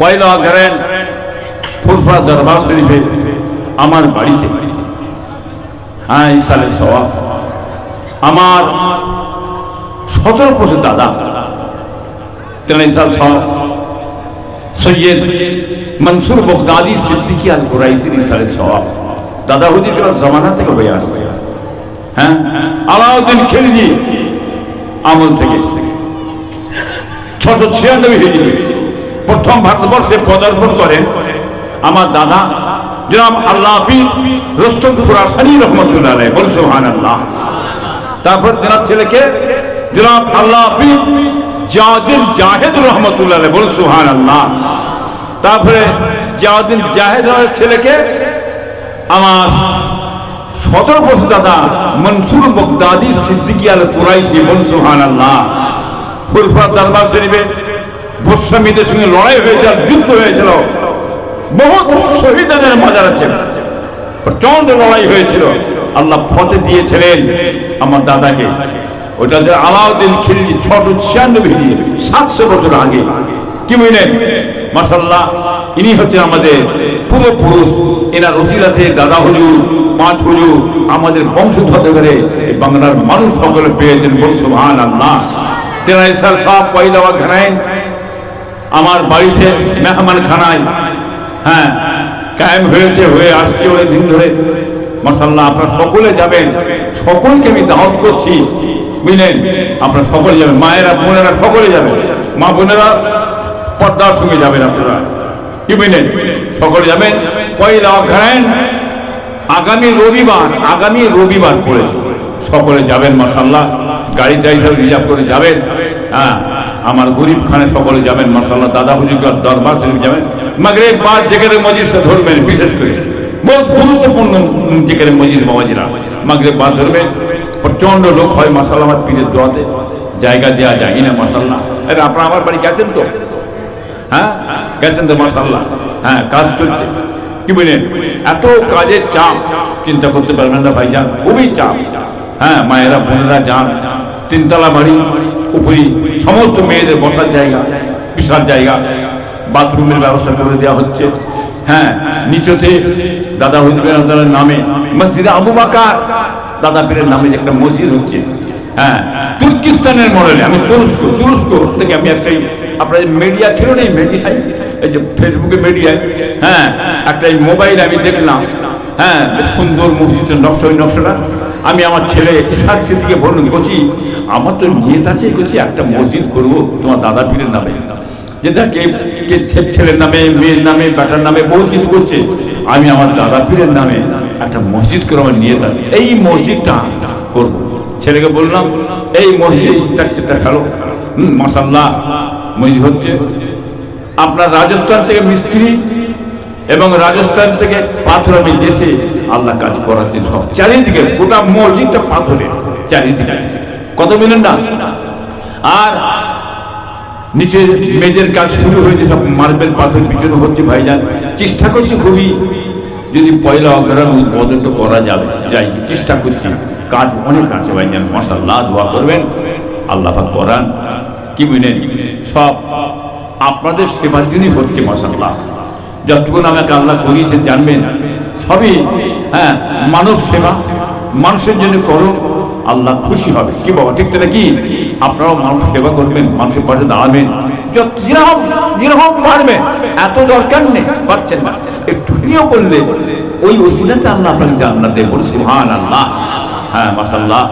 পয়লা করেন ফুরফা দরবার শরীফে আমার বাড়িতে। হ্যাঁ এই সালের সবাব আমার সতেরো বছর দাদা। তেনাই সাল সব সৈয়দ মনসুর বগদাদি সিদ্দিকি আল কুরাইসির ইসালের সবাব দাদা হুজির জমানা থেকে হয়ে আসছে। হ্যাঁ আলাউদ্দিন খিলজি আমল থেকে। ছশো ছিয়ানব্বই হিজড়ি প্রথম ভারতবর্ষে পদার্পণ করেন আমার দাদা, জনাব আল্লাহ রোস্তম খুরাসানি রহমতুল্লাহ বল সুহান আল্লাহ তারপর তেনার ছেলেকে, জনাব আল্লাহ জাদিন জাহেদ রহমতুল্লাহ বল সুহান আল্লাহ তারপরে জাদিন জাহেদ ছেলেকে আমার সতেরো বছর দাদা মনসুর বগদাদি সিদ্দিকি আল কুরাইশি বল সুহান আল্লাহ ফুরফা দরবার শরীফে গোস্বামীদের সঙ্গে লড়াই হয়েছিল, যুদ্ধ হয়েছিল। বহুত শহীদের মজার আছে। প্রচণ্ড লড়াই হয়েছিল। আল্লাহ ফতে দিয়েছিলেন আমার দাদাকে। ওটা যে আলাউদ্দিন খিলজি ছশো ছিয়ানব্বই সাতশো বছর আগে। কি বুঝলেন মাসাল্লাহ ইনি হচ্ছে আমাদের পূর্বপুরুষ। এনার ওসিলাতে দাদা হুজুর পাঁচ হুজুর, আমাদের বংশ ধরে এই বাংলার মানুষ সকলে পেয়েছেন বলছো ভান আল্লাহ তেনা স্যার সব পয়লা ঘানায় আমার বাড়িতে মেহমান খানায় হ্যাঁ কায়েম হয়েছে, হয়ে আসছে অনেক দিন ধরে। মাসাল্লাহ আপনারা সকলে যাবেন। সকলকে আমি দাওয়াত করছি। বুঝলেন আপনারা সকলে যাবেন। মায়েরা, বোনেরা সকলে যাবেন। মা বোনেরা পর্দার সঙ্গে যাবেন আপনারা। কি বুঝলেন সকলে যাবেন। পয়লা অঘ্রায়ণ আগামী রবিবার আগামী রবিবার পড়েছে। সকলে যাবেন মাসাল্লাহ গাড়ি টাড়ি সব রিজার্ভ করে যাবেন। হ্যাঁ। আমার গরিব খানে সকলে যাবেন মাসাল্লাহ দাদা হুজুর দরবার শরীফ যাবেন। মাগরে পাঁচ যেখানে মজিদটা ধরবেন, বিশেষ করে। বহুত গুরুত্বপূর্ণ যেখানে মজিদ বাবাজিরা। মাগরে পা ধরবেন প্রচণ্ড লোক হয় মাসাল্লাহ আমার পীরের দোয়াতে। জায়গা দেওয়া যায় না মাসাল্লাহ আরে, আপনারা আমার বাড়ি গেছেন তো? হ্যাঁ? গেছেন তো মাসাল্লাহ হ্যাঁ কাজ চলছে। কি বলেন? এত কাজের চাপ, চিন্তা করতে পারবেন না ভাই যান খুবই চাপ। হ্যাঁ মায়েরা, বোনেরা যান, তিনতলা বাড়ি উপরি সমস্ত মেয়েদের বসার জায়গা বিশাল জায়গা, বাথরুমের ব্যবস্থা করে দেওয়া হচ্ছে। হ্যাঁ নিচতে দাদা হুজুরের নামে মসজিদে আবু বাকার দাদা পীরের নামে যে একটা মসজিদ হচ্ছে। হ্যাঁ তুর্কিস্তানের মডেলে, আমি তুরস্ক তুরস্ক থেকে আমি একটা আপনার মিডিয়া ছিল না এই মিডিয়ায় এই যে ফেসবুকে মিডিয়ায় হ্যাঁ একটা মোবাইল আমি দেখলাম। হ্যাঁ সুন্দর মসজিদের নকশা, ওই নকশাটা। আমি আমার ছেলে ইসাদ সিদ্দিকে বলুন বলছি আমার তো নিয়ত আছে বলছি একটা মসজিদ করব তোমার দাদা পীরের নামে। যেটা কে কে ছেলের নামে, মেয়ের নামে, বেটার নামে বহুত কিছু করছে। আমি আমার দাদা পীরের নামে একটা মসজিদ করে আমার নিয়ত আছে। এই মসজিদটা করব। ছেলেকে বললাম, এই মসজিদ স্ট্রাকচারটা খেলো হুম মাসাল্লাহ মসজিদ হচ্ছে আপনার রাজস্থান থেকে মিস্ত্রি এবং রাজস্থান থেকে পাথর আমি দেশে আল্লাহ কাজ করাচ্ছেন সব চারিদিকে গোটা মসজিদটা পাথরে চারিদিকে। কত মিলেন না? আর নিচে মেজের কাজ শুরু হয়েছে, সব মার্বেল পাথর পিছনে হচ্ছে ভাইজান। চেষ্টা করছি খুবই, যদি পয়লা অগ্রহণ উদ্বোধন করা যাবে। যাই, চেষ্টা করছি। কাজ অনেক আছে ভাইজান মশাল্লাহ দোয়া করবেন। আল্লাহ করান। কি বুঝলেন সব আপনাদের সেবার জন্যই হচ্ছে মশাল্লাহ যতক্ষণ আমাকে আল্লাহ করিয়েছেন, জানবেন। সবই হ্যাঁ মানব সেবা, মানুষের জন্য করো আল্লাহ খুশি হবে। কি বাবা, ঠিক তাহলে কি আপনারাও মানুষ সেবা করবেন, মানুষের পাশে দাঁড়াবেন। যেরকম যেরকম এত দরকার নেই করলে, ওই আল্লাহ আপনাকে আল্লাহ হ্যাঁ মাসাল্লাহ